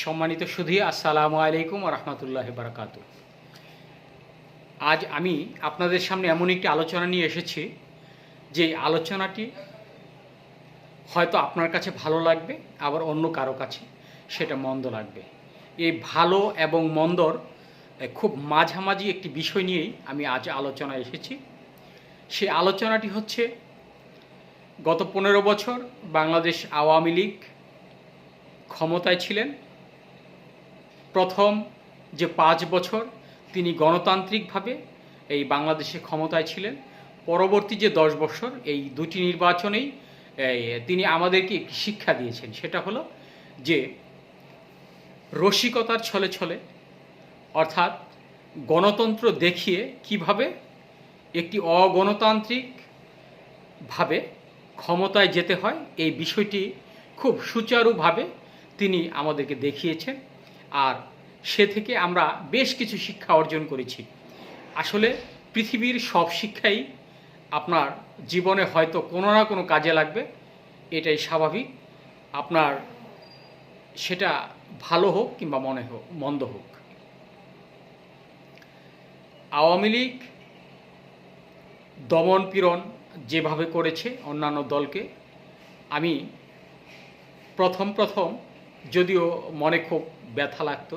সম্মানিত সুধী, আসসালামু আলাইকুম রহমতুল্লাহ বারাকাতু আজ আমি আপনাদের সামনে এমন একটি আলোচনা নিয়ে এসেছি, যে আলোচনাটি হয়তো আপনার কাছে ভালো লাগবে, আবার অন্য কারও কাছে সেটা মন্দ লাগবে। এই ভালো এবং মন্দর খুব মাঝামাঝি একটি বিষয় নিয়েই আমি আজ আলোচনা এসেছি। সেই আলোচনাটি হচ্ছে, গত পনেরো বছর বাংলাদেশ আওয়ামী লীগ ক্ষমতায় ছিলেন প্রথম যে পাঁচ বছর তিনি গণতান্ত্রিকভাবে এই বাংলাদেশে ক্ষমতায় ছিলেন, পরবর্তী যে দশ বছর এই দুটি নির্বাচনেই তিনি আমাদেরকে একটি শিক্ষা দিয়েছেন, সেটা হলো যে রসিকতার ছলে ছলে, অর্থাৎ গণতন্ত্র দেখিয়ে কীভাবে একটি অগণতান্ত্রিক ভাবে ক্ষমতায় যেতে হয়, এই বিষয়টি খুব সুচারুভাবে তিনি আমাদেরকে দেখিয়েছেন। আর সে থেকে আমরা বেশ কিছু শিক্ষা অর্জন করেছি। আসলে পৃথিবীর সব শিক্ষাই আপনার জীবনে হয়তো কোনো না কোনো কাজে লাগবে, এটাই স্বাভাবিক। আপনার সেটা ভালো হোক কিংবা মনে হোক, মন্দ হোক। আওয়ামী লীগ দমন পীড়ন যেভাবে করেছে অন্যান্য দলকে, আমি প্রথম প্রথম যদিও মনে খুব ব্যথা লাগতো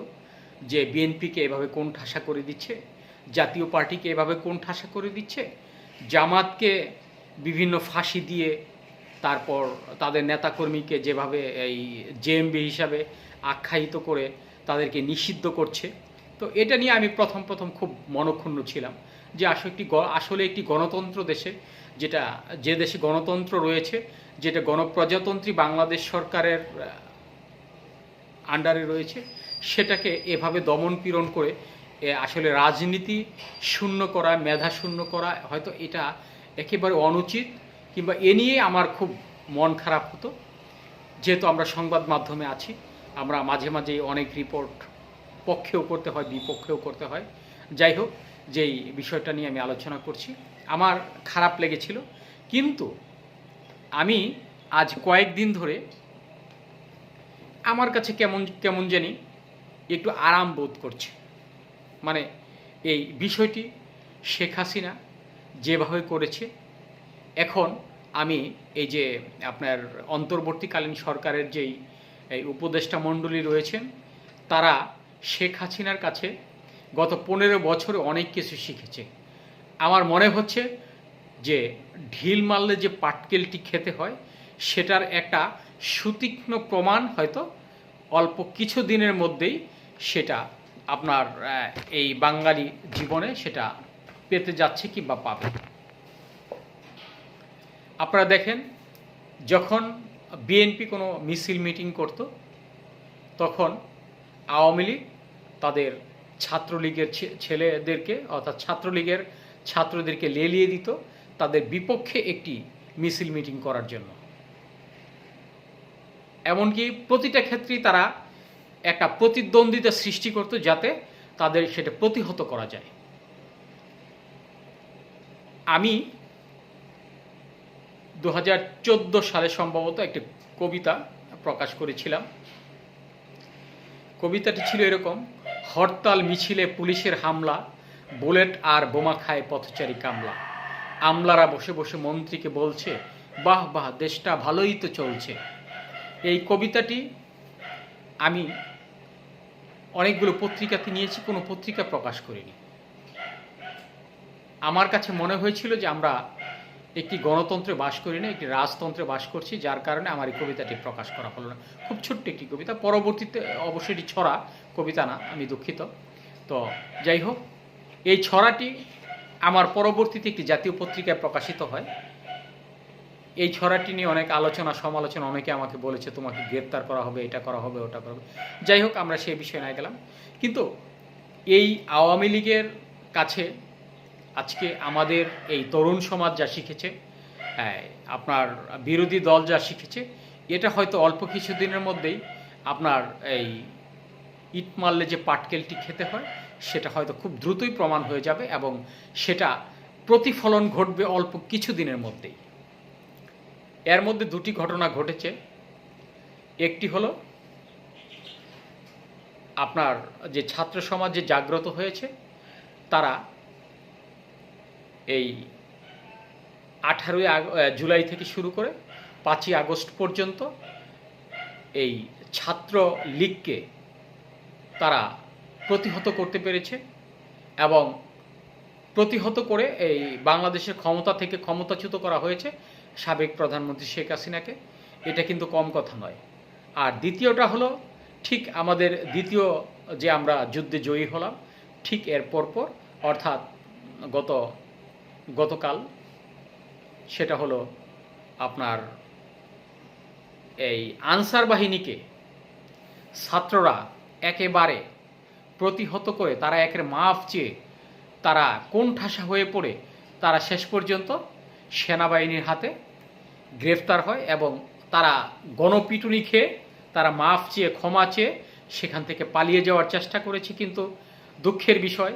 যে বিএনপিকে এভাবে কোন ঠাসা করে দিচ্ছে, জাতীয় পার্টিকে এভাবে কোন ঠাসা করে দিচ্ছে, জামাতকে বিভিন্ন ফাঁসি দিয়ে তারপর তাদের নেতাকর্মীকে যেভাবে এই জেএমবি হিসাবে আখ্যায়িত করে তাদেরকে নিষিদ্ধ করছে। তো এটা নিয়ে আমি প্রথম প্রথম খুব মনক্ষুণ্ণ ছিলাম যে আসলে একটি আসলে একটি গণতন্ত্র দেশে যেটা, যে দেশে গণতন্ত্র রয়েছে, যেটা গণপ্রজাতন্ত্রী বাংলাদেশ সরকারের আন্ডারে রয়েছে, সেটাকে এভাবে দমন পীড়ন করে আসলে রাজনীতি শূন্য করা, মেধা শূন্য করা, হয়তো এটা একেবারে অনুচিত কিংবা এ নিয়ে আমার খুব মন খারাপ হতো। যেহেতু আমরা সংবাদ মাধ্যমে আছি, আমরা মাঝে মাঝে অনেক রিপোর্ট পক্ষেও করতে হয়, বিপক্ষেও করতে হয়। যাই হোক, যেই বিষয়টা নিয়ে আমি আলোচনা করছি, আমার খারাপ লেগেছিল। কিন্তু আমি আজ কয়েকদিন ধরে আমার কাছে কেমন কেমন জানি একটু আরাম বোধ করছে। মানে এই বিষয়টি শেখ হাসিনা যেভাবে করেছে, এখন আমি এই যে আপনার অন্তর্বর্তীকালীন সরকারের যেই, এই উপদেষ্টা মণ্ডলী রয়েছেন, তারা শেখ হাসিনার কাছে গত পনেরো বছরে অনেক কিছু শিখেছে। আমার মনে হচ্ছে যে ঢিল মারলে যে পাটকেলটি খেতে হয়, সেটার একটা সুতীক্ষ্ণ প্রমাণ হয়তো অল্প কিছু দিনের মধ্যেই সেটা আপনার এই বাঙালি জীবনে সেটা পেতে যাচ্ছে কিংবা পাবে। আপনারা দেখেন, যখন বিএনপি কোনো মিছিল মিটিং করত, তখন আওয়ামী লীগ তাদের ছাত্রলীগের ছেলেদেরকে অর্থাৎ ছাত্রলীগের ছাত্রদেরকে লেলিয়ে দিত তাদের বিপক্ষে একটি মিছিল মিটিং করার জন্য। এমনকি প্রতিটা ক্ষেত্রেই তারা একটা প্রতিদ্বন্দ্বিতা সৃষ্টি করত যাতে তাদের সেটা প্রতিহত করা যায়। আমি দু হাজার চোদ্দ সালে সম্ভবত একটি কবিতা প্রকাশ করেছিলাম। কবিতাটি ছিল এরকম, হরতাল মিছিলে পুলিশের হামলা, বুলেট আর বোমা খায় পথচারী কামলা। আমলারা বসে বসে মন্ত্রীকে বলছে, বাহ বাহ, দেশটা ভালোই তো চলছে। এই কবিতাটি আমি অনেকগুলো পত্রিকাতে নিয়েছি, কোনো পত্রিকা প্রকাশ করিনি। আমার কাছে মনে হয়েছিল যে আমরা একটি গণতন্ত্রে বাস করি না, একটি রাজতন্ত্রে বাস করছি, যার কারণে আমার এই কবিতাটি প্রকাশ করা হলো না। খুব ছোট্ট একটি কবিতা, পরবর্তীতে অবশ্যই এটি ছড়া, কবিতা না, আমি দুঃখিত। তো যাই হোক, এই ছড়াটি আমার পরবর্তীতে একটি জাতীয় পত্রিকায় প্রকাশিত হয়। এই ছড়াটি নিয়ে অনেক আলোচনা সমালোচনা অনেকে আমাকে বলেছে তোমাকে গ্রেপ্তার করা হবে এটা করা হবে ওটা করা হবে। যাই হোক আমরা সেই বিষয়ে না গেলাম। কিন্তু এই আওয়ামী লীগের কাছে আজকে আমাদের এই তরুণ সমাজ যা শিখেছে হ্যাঁ, আপনার বিরোধী দল যা শিখেছে এটা হয়তো অল্প কিছু দিনের মধ্যেই আপনার এই ইট মারলে যে পাটকেলটি খেতে হয় সেটা হয়তো খুব দ্রুতই প্রমাণ হয়ে যাবে এবং সেটা প্রতিফলন ঘটবে অল্প কিছু দিনের মধ্যেই। এর মধ্যে দুটি ঘটনা ঘটেছে। একটি হলো, আপনার যে ছাত্র সমাজ যে জাগ্রত হয়েছে, তারা এই আঠারোই জুলাই থেকে শুরু করে পাঁচই আগস্ট পর্যন্ত এই ছাত্র লীগকে তারা প্রতিহত করতে পেরেছে এবং প্রতিহত করে এই বাংলাদেশের ক্ষমতা থেকে ক্ষমতাচ্যুত করা হয়েছে। সাবেক প্রধানমন্ত্রী শেখ হাসিনাকে। এটা কিন্তু কম কথা নয়। আর দ্বিতীয়টা হলো, ঠিক আমাদের দ্বিতীয় যে আমরা যুদ্ধে জয়ী হলাম, ঠিক এর পরপর, অর্থাৎ গত, গতকাল, সেটা হলো আপনার এই আনসার বাহিনীকে ছাত্ররা একেবারে প্রতিহত করে, তারা একের মাফ চেয়ে, তারা কোন ঠাসা হয়ে পড়ে, তারা শেষ পর্যন্ত সেনাবাহিনীর হাতে গ্রেফতার হয় এবং তারা গণপিটুনি খেয়ে, তারা মাফ চেয়ে, ক্ষমা চেয়ে সেখান থেকে পালিয়ে যাওয়ার চেষ্টা করেছে। কিন্তু দুঃখের বিষয়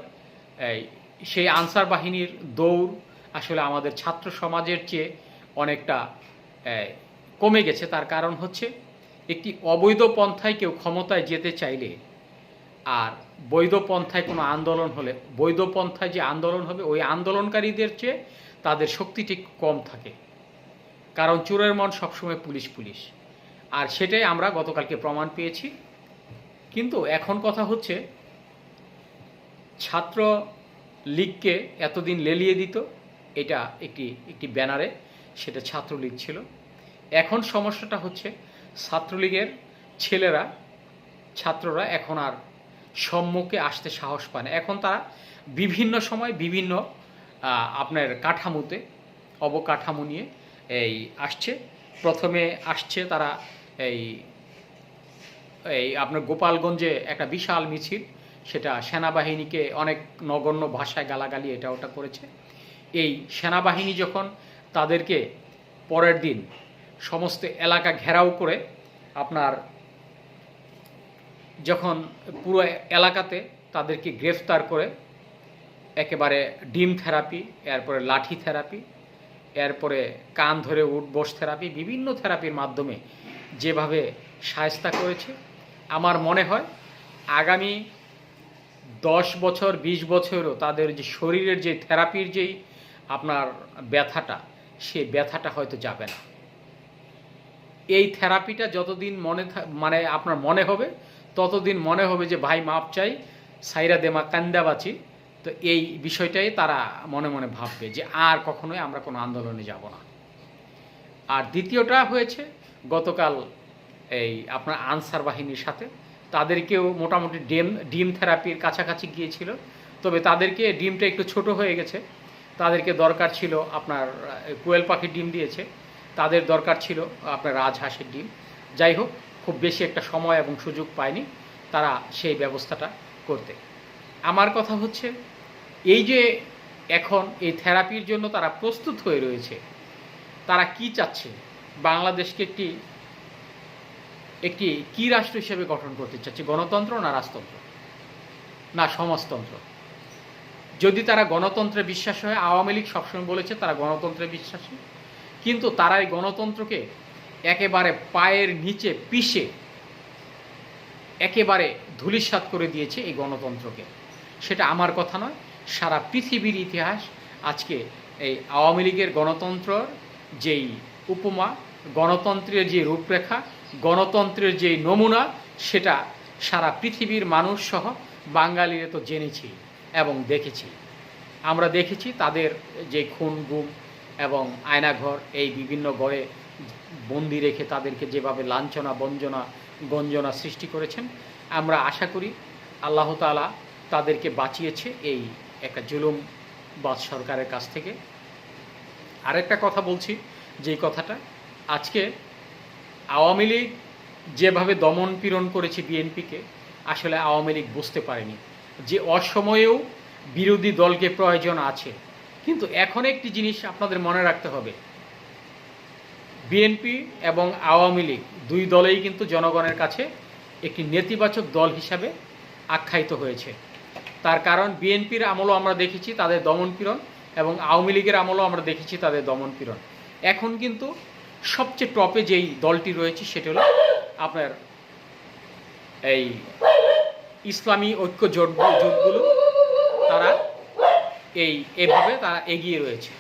সেই আনসার বাহিনীর দৌড় আসলে আমাদের ছাত্র সমাজের চেয়ে অনেকটা কমে গেছে। তার কারণ হচ্ছে একটি অবৈধ পন্থায় কেউ ক্ষমতায় যেতে চাইলে আর বৈধ পন্থায় কোনো আন্দোলন হলে, বৈধ পন্থায় যে আন্দোলন হবে, ওই আন্দোলনকারীদের চেয়ে তাদের শক্তিটি কম থাকে। কারণ চোরের মন সবসময় পুলিশ পুলিশ। আর সেটাই আমরা গতকালকে প্রমাণ পেয়েছি। কিন্তু এখন কথা হচ্ছে, ছাত্র লীগকে এতদিন লেলিয়ে দিত, এটা একটি একটি ব্যানারে সেটা ছাত্রলীগ ছিল। এখন সমস্যাটা হচ্ছে ছাত্রলীগের ছেলেরা, ছাত্ররা এখন আর সম্মুখে আসতে সাহস পায় না। এখন তারা বিভিন্ন সময় বিভিন্ন আপনার কাঠামোতে, অবকাঠামো নিয়ে এই আসছে। প্রথমে আসছে তারা এই এই আপনার গোপালগঞ্জে একটা বিশাল মিছিল, সেটা সেনাবাহিনীকে অনেক নগণ্য ভাষায় গালাগালি এটা ওটা করেছে। এই সেনাবাহিনী যখন তাদেরকে পরের দিন সমস্ত এলাকা ঘেরাও করে আপনার যখন পুরো এলাকাতে তাদেরকে গ্রেফতার করে, একেবারে ডিম থেরাপি, এরপরে লাঠি থেরাপি এরপরে কান ধরে উঠ, বস থেরাপি, বিভিন্ন থেরাপির মাধ্যমে যেভাবে সায়স্তা করেছে, আমার মনে হয় আগামী দশ বছর, বিশ বছরও তাদের যে শরীরের যে থেরাপির যেই আপনার ব্যথাটা, সে ব্যথাটা হয়তো যাবে না। এই থেরাপিটা যতদিন মনে মানে আপনার মনে হবে, ততদিন মনে হবে যে, ভাই, মাপ চাই, সাইরা দেমা কান্দাবাচি। তো এই বিষয়টাই তারা মনে মনে ভাববে যে আর কখনোই আমরা কোনো আন্দোলনে যাব না। আর দ্বিতীয়টা হয়েছে, গতকাল এই আপনার আনসার বাহিনীর সাথে, তাদেরকেও মোটামুটি ডিম ডিম থেরাপির কাছাকাছি গিয়েছিল, তবে তাদেরকে ডিমটা একটু ছোট হয়ে গেছে। তাদেরকে দরকার ছিল আপনার কোয়েল পাখির ডিম দিয়েছে। তাদের দরকার ছিল আপনার রাজহাঁসের ডিম। যাই হোক, খুব বেশি একটা সময় এবং সুযোগ পায়নি তারা সেই ব্যবস্থাটা করতে। আমার কথা হচ্ছে, এই যে এখন এই থেরাপির জন্য তারা প্রস্তুত হয়ে রয়েছে, তারা কি চাচ্ছে? বাংলাদেশকে একটি একটি কি রাষ্ট্র হিসেবে গঠন করতে চাচ্ছে? গণতন্ত্র না রাজতন্ত্র? না সমাজতন্ত্র? যদি তারা গণতন্ত্রে বিশ্বাস হয়, আওয়ামী লীগ সবসময় বলেছে তারা গণতন্ত্রে বিশ্বাসী। কিন্তু তারা এই গণতন্ত্রকে একেবারে পায়ের নিচে পিষে, একেবারে ধূলিসাৎ করে দিয়েছে এই গণতন্ত্রকে। সেটা আমার কথা নয়, সারা পৃথিবীর ইতিহাস আজকে এই আওয়ামী লীগের গণতন্ত্রর যেই উপমা, গণতন্ত্রের যে রূপরেখা, গণতন্ত্রের যে নমুনা, সেটা সারা পৃথিবীর মানুষ সহ বাঙালিরা তো জেনেছি এবং দেখেছি। আমরা দেখেছি তাদের যে খুন, গুম এবং আয়নাঘর, এই বিভিন্ন গড়ে বন্দি রেখে তাদেরকে যেভাবে লাঞ্ছনা, বঞ্জনা, গঞ্জনা সৃষ্টি করেছেন, আমরা আশা করি আল্লাহ তাআলা তাদেরকে বাঁচিয়েছে এই একটা জুলুম বাদ সরকারের কাছ থেকে। আরেকটা কথা বলছি, যেই কথাটা, আজকে আওয়ামী লীগ যেভাবে দমন পীড়ন করেছে বিএনপিকে, আসলে আওয়ামী লীগ বুঝতে পারেনি যে অসময়েও বিরোধী দলকে প্রয়োজন আছে। কিন্তু এখন একটি জিনিস আপনাদের মনে রাখতে হবে, বিএনপি এবং আওয়ামী লীগ দুই দলেই কিন্তু জনগণের কাছে একটি নেতিবাচক দল হিসাবে আখ্যায়িত হয়েছে। তার কারণ বিএনপির আমলও আমরা দেখেছি তাদের দমনপীড়ন এবং আওয়ামী লীগের আমলও আমরা দেখেছি তাদের দমনপীড়ন। এখন কিন্তু সবচেয়ে টপে যেই দলটি রয়েছে সেটি হলো আপনার এই ইসলামী ঐক্য জোট জোটগুলো। তারা এই এভাবে তারা এগিয়ে রয়েছে।